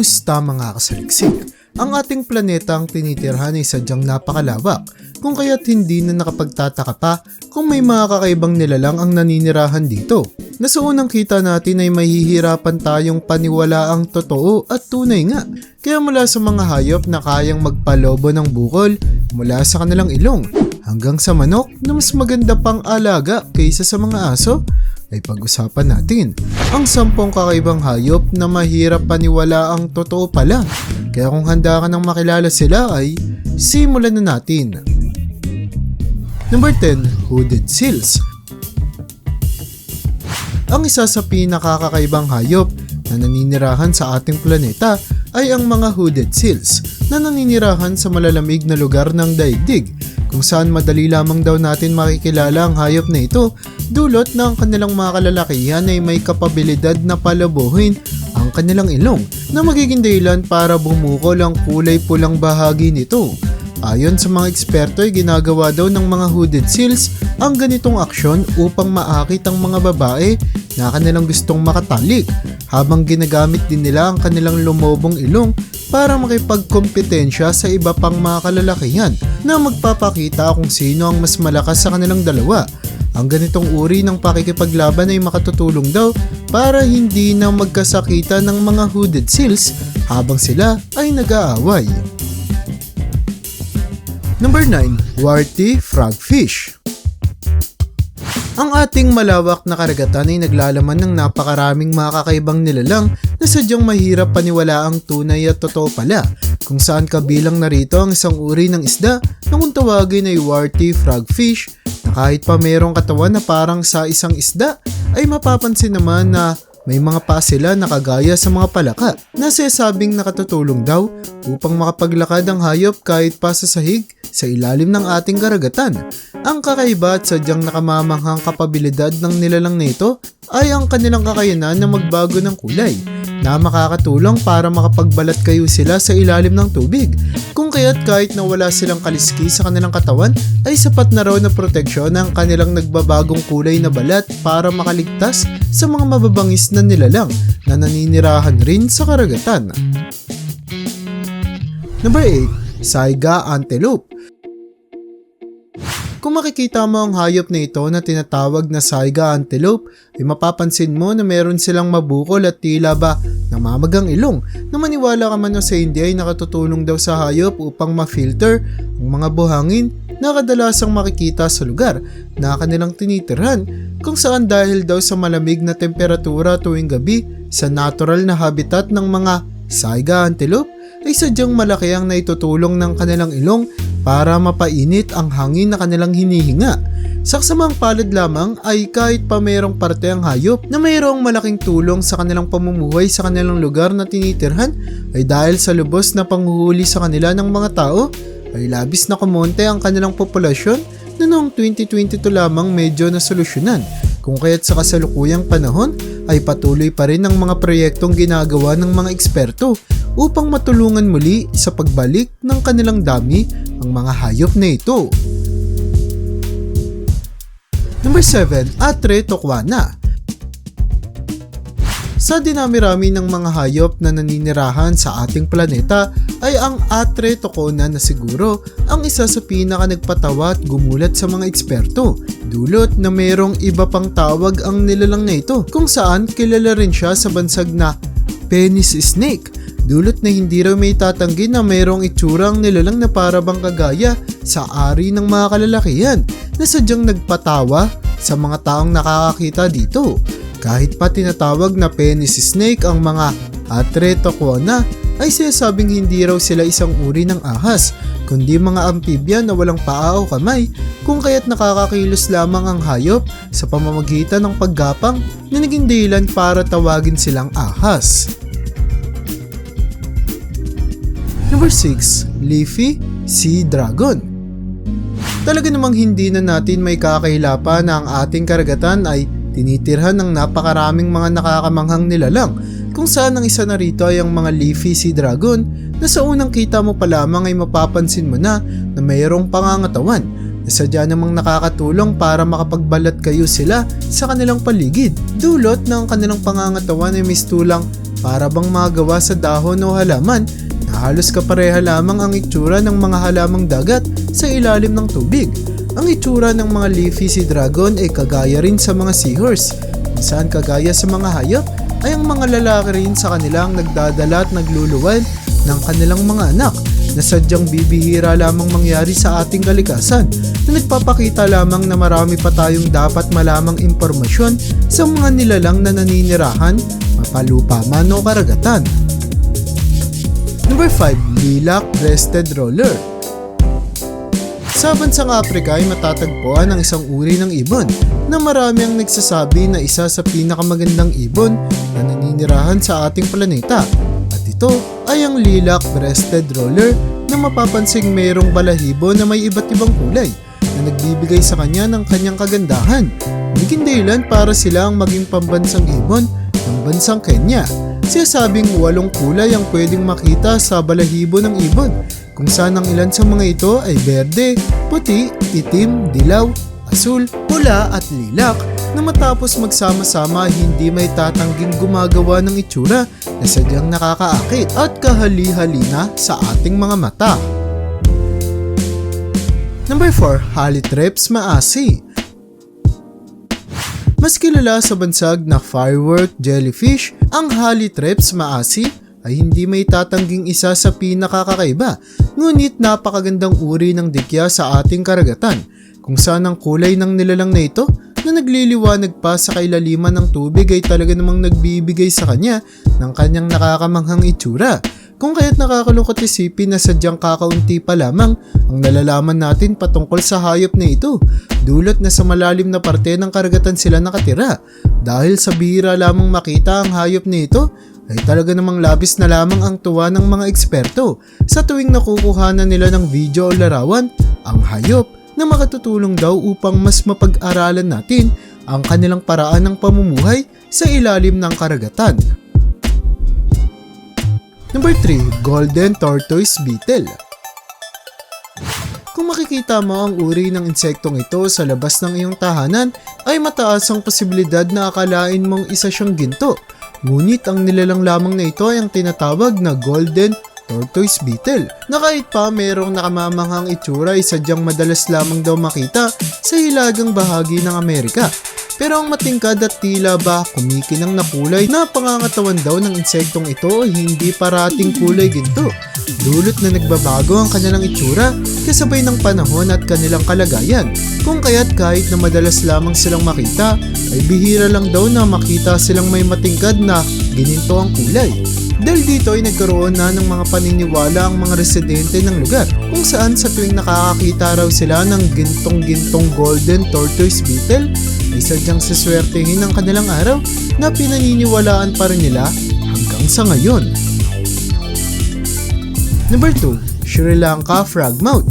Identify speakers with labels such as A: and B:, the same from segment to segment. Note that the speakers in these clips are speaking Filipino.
A: Kamusta mga kasaliksik? Ang ating planeta ang tinitirhan ay sadyang napakalawak, kung kaya't hindi na nakapagtataka pa kung may mga kakaibang nilalang ang naninirahan dito. Na sa unang kita natin ay mahihirapan tayong paniwala ang totoo at tunay nga. Kaya mula sa mga hayop na kayang magpalobo ng bukol mula sa kanilang ilong hanggang sa manok na mas maganda pang alaga kaysa sa mga aso ay pag-usapan natin ang sampung kakaibang hayop na mahirap paniwala ang totoo pala. Kaya kung handa ka nang makilala sila ay simulan na natin. Number 10, Hooded Seals. Ang isa sa pinakakakaibang hayop na naninirahan sa ating planeta ay ang mga hooded seals na naninirahan sa malalamig na lugar ng daigdig kung saan madali lamang daw natin makikilala ang hayop na ito dulot ng kanilang mga kalalakihan ay may kapabilidad na palabuhin ang kanilang ilong na magiging dahilan para bumukol ang kulay pulang bahagi nito. Ayon sa mga eksperto ay ginagawa daw ng mga hooded seals ang ganitong aksyon upang maakit ang mga babae na kanilang gustong makatalik habang ginagamit din nila ang kanilang lumobong ilong para makipagkompetensya sa iba pang mga kalalakihan na magpapakita kung sino ang mas malakas sa kanilang dalawa. Ang ganitong uri ng pakikipaglaban ay makatutulong daw para hindi na magkasakita ng mga hooded seals habang sila ay nag-aaway. Number 9, Warty Frogfish. Ang ating malawak na karagatan ay naglalaman ng napakaraming mga kakaibang nilalang na sadyang mahirap paniwala ang tunay at totoo pala kung saan kabilang narito ang isang uri ng isda na kung tawagin ay warty frogfish na kahit pa mayroong katawan na parang sa isang isda ay mapapansin naman na may mga paa sila na kagaya sa mga palaka na sasabing nakatutulong daw upang makapaglakad ang hayop kahit pa sa sahig sa ilalim ng ating karagatan. Ang kakaiba at sadyang nakamamanghang kapabilidad ng nilalang na ito ay ang kanilang kakayanan na magbago ng kulay na makakatulong para makapagbalat kayo sila sa ilalim ng tubig. Kung kaya't kahit na wala silang kaliski sa kanilang katawan ay sapat na raw na proteksyon ang kanilang nagbabagong kulay na balat para makaligtas sa mga mababangis na nilalang na naninirahan rin sa karagatan. Number 8. Saiga Antelope kung makikita mo ang hayop na ito na tinatawag na saiga antelope, ay mapapansin mo na meron silang mabukol at tila ba namamagang ilong. Na maniwala ka man o sa hindi ay nakatutulong daw sa hayop upang ma-filter ang mga buhangin na kadalasang makikita sa lugar na kanilang tinitirhan. Kung saan dahil daw sa malamig na temperatura tuwing gabi sa natural na habitat ng mga saiga antelope ay sadyang malaki ang naitutulong ng kanilang ilong para mapainit ang hangin na kanilang hinihinga. Saksamang palad lamang ay kahit pa mayroong parte ang hayop na mayroong malaking tulong sa kanilang pamumuhay sa kanilang lugar na tinitirhan ay dahil sa lubos na panghuhuli sa kanila ng mga tao ay labis na kumonte ang kanilang populasyon na noong 2022 lamang medyo nasolusyonan kung kaya't sa kasalukuyang panahon ay patuloy pa rin ang mga proyektong ginagawa ng mga eksperto upang matulungan muli sa pagbalik ng kanilang dami ang mga hayop na ito. Number 7, Atre Tokwana. Sa dinami-rami ng mga hayop na naninirahan sa ating planeta ay ang Atre Tokona na siguro ang isa sa pinaka nagpatawa at gumulat sa mga eksperto. Dulot na mayroong iba pang tawag ang nilalang na ito kung saan kilala rin siya sa bansag na penis snake Dulot na hindi raw may tatanggi na mayroong itsurang nilalang na para bang kagaya sa ari ng mga kalalakihan na sadyang nagpatawa sa mga taong nakakakita dito. Kahit pa tinatawag na penis snake ang mga atretoquana ay sinasabing hindi raw sila isang uri ng ahas, kundi mga amphibian na walang paa o kamay, kung kaya't nakakakilos lamang ang hayop sa pamamagitan ng paggapang na naging dahilan para tawagin silang ahas. Number 6, Leafy Sea Dragon. Talaga namang hindi na natin may kakahilapan na ang ating karagatan ay tinitirhan ng napakaraming mga nakakamanghang nilalang kung saan ang isa na rito ay ang mga leafy sea dragon na sa unang kita mo pa lamang ay mapapansin mo na na mayroong pangangatawan na sadya namang nakakatulong para makapagbalat kayo sila sa kanilang paligid. Dulot ng kanilang pangangatawan ay mistulang para bang magawa sa dahon o halaman halos kapareha lamang ang itsura ng mga halamang dagat sa ilalim ng tubig. Ang itsura ng mga leafy sea dragon ay kagaya rin sa mga seahorse, kung saan kagaya sa mga hayop ay ang mga lalaki rin sa kanilang nagdadala at nagluluwal ng kanilang mga anak na sadyang bibihira lamang mangyari sa ating kalikasan na nagpapakita lamang na marami pa tayong dapat malamang impormasyon sa mga nilalang na naninirahan, mapalupa man o karagatan. Number 5. Lilac Breasted Roller Sa bansang Afrika ay matatagpuan ang isang uri ng ibon na marami ang nagsasabi na isa sa pinakamagandang ibon na naninirahan sa ating planeta. At ito ay ang lilac breasted roller na mapapansing mayroong balahibo na may iba't ibang kulay na nagbibigay sa kanya ng kanyang kagandahan. Naging dahilan para sila ang maging pambansang ibon ng bansang Kenya. Siyasabing walong kulay ang pwedeng makita sa balahibo ng ibon kung saan ang ilan sa mga ito ay berde, puti, itim, dilaw, asul, pula at lilac na matapos magsama-sama hindi may tatangging gumagawa ng itsura na sadyang nakakaakit at kahali-halina sa ating mga mata. Number 4, Halitreps maasi. Mas kilala sa bansag na firework jellyfish, ang Halitreps maasi ay hindi may tatangging isa sa pinakakakaiba, ngunit napakagandang uri ng dikya sa ating karagatan, kung saan ang kulay ng nilalang na ito na nagliliwanag pa sa kailaliman ng tubig ay talaga namang nagbibigay sa kanya ng kanyang nakakamanghang itsura. Kung kaya't nakakalungkot isipin na sadyang kakaunti pa lamang ang nalalaman natin patungkol sa hayop na ito, dulot na sa malalim na parte ng karagatan sila nakatira. Dahil sa bihira lamang makita ang hayop na ito, ay talaga namang labis na lamang ang tuwa ng mga eksperto sa tuwing nakukuhanan nila ng video o larawan ang hayop na makatutulong daw upang mas mapag-aralan natin ang kanilang paraan ng pamumuhay sa ilalim ng karagatan. Number 3, Golden Tortoise Beetle. Kung makikita mo ang uri ng insektong ito sa labas ng iyong tahanan, ay mataas ang posibilidad na akalain mong isa siyang ginto. Ngunit ang nilalang lamang na ito ay ang tinatawag na Golden Tortoise Beetle na kahit pa mayroong nakamamanghang itsura ay sadyang madalas lamang daw makita sa hilagang bahagi ng Amerika. Pero ang matingkad at tila ba kumikinang na kulay na pangangatawan daw ng insektong ito ay hindi parating kulay ginto. Dulot na nagbabago ang kanilang itsura kasabay ng panahon at kanilang kalagayan. Kung kaya't kahit na madalas lamang silang makita, ay bihira lang daw na makita silang may matingkad na gininto ang kulay. Dahil dito ay nagkaroon na ng mga paniniwala ang mga residente ng lugar kung saan sa tuwing nakakakita raw sila ng gintong-gintong golden tortoise beetle ay sadyang siswertehin ang kanilang araw na pinaniniwalaan pa rin nila hanggang sa ngayon. Number 2, Sri Lanka Frogmouth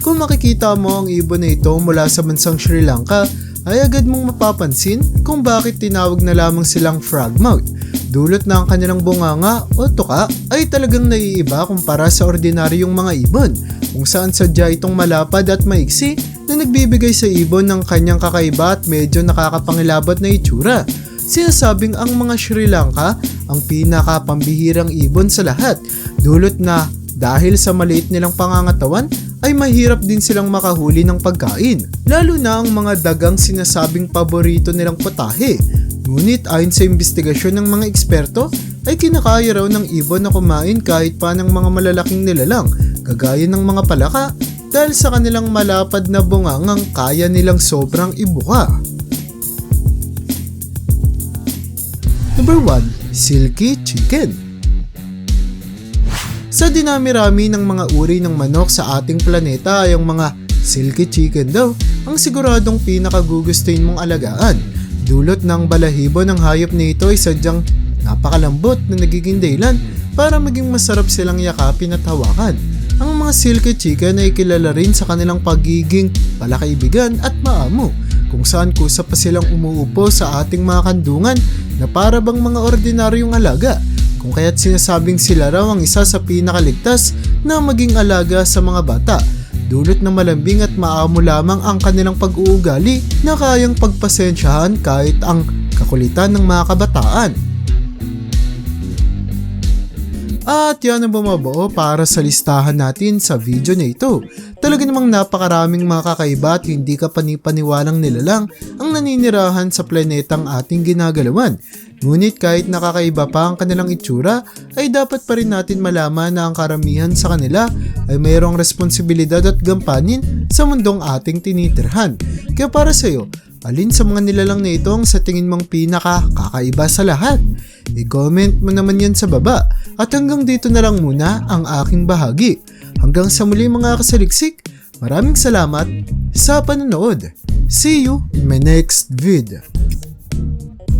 A: Kung makikita mo ang ibon na ito mula sa bansang Sri Lanka, ay agad mong mapapansin kung bakit tinawag na lamang silang frogmouth. Dulot na ang kanilang bunganga o tuka ay talagang naiiba kumpara sa ordinaryong mga ibon, kung saan sadya itong malapad at maiksi na nagbibigay sa ibon ng kanyang kakaiba at medyo nakakapangilabot na itsura. Sinasabing ang mga Sri Lanka ang pinakapambihirang ibon sa lahat, dulot na dahil sa maliit nilang pangangatawan ay mahirap din silang makahuli ng pagkain, lalo na ang mga dagang sinasabing paborito nilang putahe. Ngunit ayon sa investigasyon ng mga eksperto, ay kinakaya raw ng ibon na kumain kahit pa ng mga malalaking nilalang, kagaya ng mga palaka, dahil sa kanilang malapad na bungangang kaya nilang sobrang ibuka. Number 1, Silky Chicken. Sa dinami-rami ng mga uri ng manok sa ating planeta ay ang mga silky chicken daw ang siguradong pinakagugustuhin mong alagaan. Dulot ng balahibo ng hayop na ito ay sadyang napakalambot na nagiging dahilan para maging masarap silang yakapin at hawakan. Ang mga silky chicken ay kilala rin sa kanilang pagiging palakaibigan at maamo kung saan kusa pa silang umuupo sa ating mga kandungan na para bang mga ordinaryong alaga kung kaya't sinasabing sila raw ang isa sa pinakaligtas na maging alaga sa mga bata dulot na malambing at maamo lamang ang kanilang pag-uugali na kayang pagpasensyahan kahit ang kakulitan ng mga kabataan. At yan ang bumabuo para sa listahan natin sa video na ito. Talaga namang napakaraming mga kakaiba at hindi ka panipaniwalang nilalang ang naninirahan sa planetang ating ginagalawan. Ngunit kahit nakakaiba pa ang kanilang itsura, ay dapat pa rin natin malaman na ang karamihan sa kanila ay mayroong responsibilidad at gampanin sa mundong ating tinitirhan. Kaya para sa iyo, alin sa mga nilalang na ito ang sa tingin mong pinaka kakaiba sa lahat? I-comment mo naman yan sa baba. At hanggang dito na lang muna ang aking bahagi. Hanggang sa muli mga kasaliksik, maraming salamat sa panonood. See you in my next video.